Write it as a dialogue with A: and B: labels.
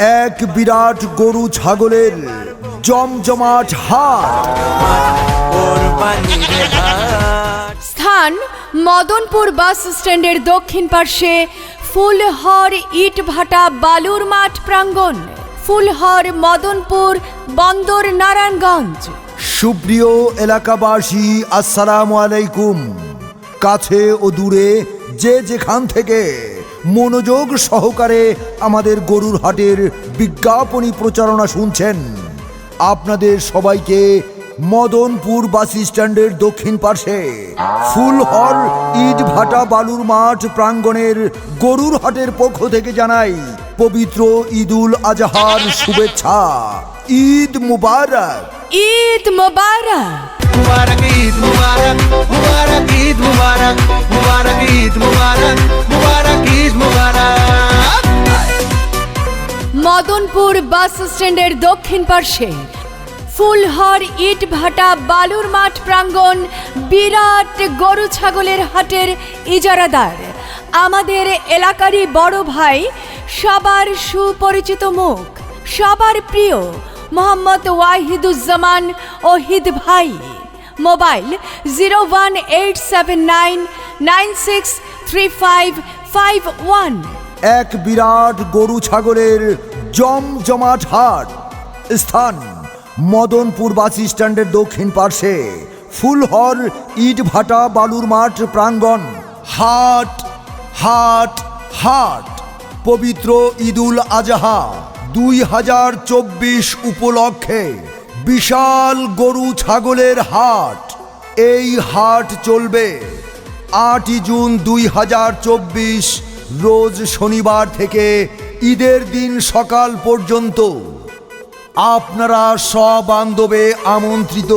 A: এক বিরাট গরু ছাগলের জমজমাট হাট।
B: স্থান মদনপুর বাস স্ট্যান্ডের দক্ষিণ পার্শ্বে ফুলহর ইট ভাটা বালুর মাঠ প্রাঙ্গণ ফুলহর মদনপুর বন্দর নারায়ণগঞ্জ।
A: সুপ্রিয় এলাকাবাসী আসসালামু আলাইকুম। কাছে ও দূরে যে যেখান থেকে মনোযোগ সহকারে আমাদের গরুর হাটের বিজ্ঞাপনী প্রচারণা শুনছেন। আপনাদের সবাইকে মদনপুর বাস স্ট্যান্ডের দক্ষিণ পার্শ্বে ফুলহর ইট ভাটা বালুর মাঠ প্রাঙ্গণের গরুর হাটের পক্ষ থেকে জানাই পবিত্র ঈদুল আজহার শুভেচ্ছা। ঈদ মুবারক।
B: ঈদ মোবারক।
C: মুবারক ঈদ মুবারক মুবারক। মুবারক
B: মদনপুর বাস স্ট্যান্ডের দক্ষিণ পার্শ্বে। ফুলহর ইট ভাটা বালুর মাঠ প্রাঙ্গণ বিরাট গরু ছাগলের হাটের ইজারাদার। আমাদের এলাকারই বড় ভাই, সবার সুপরিচিত মুখ, সবার প্রিয় মোহাম্মদ ওয়াহিদুজ্জামান ওহিদ ভাই। Mobile zero one eight seven nine nine six three five five one.
A: এক বিরাট গরু ছাগলের জমজমাট হাট। স্থান মদনপুর বাস স্ট্যান্ডের দক্ষিণ পার্শ্বে। ফুলহর ইট ভাটা বালুর মাঠ প্রাঙ্গণ। হাট হাট হাট। পবিত্র ঈদুল আজহা দুই হাজার চব্বিশ উপলক্ষে বিশাল গরু ছাগলের হাট। এই হাট চলবে আটই জুন দুই হাজার চব্বিশ রোজ শনিবার থেকে ঈদের দিন সকাল পর্যন্ত আপনারা সবান্ধবে আমন্ত্রিত।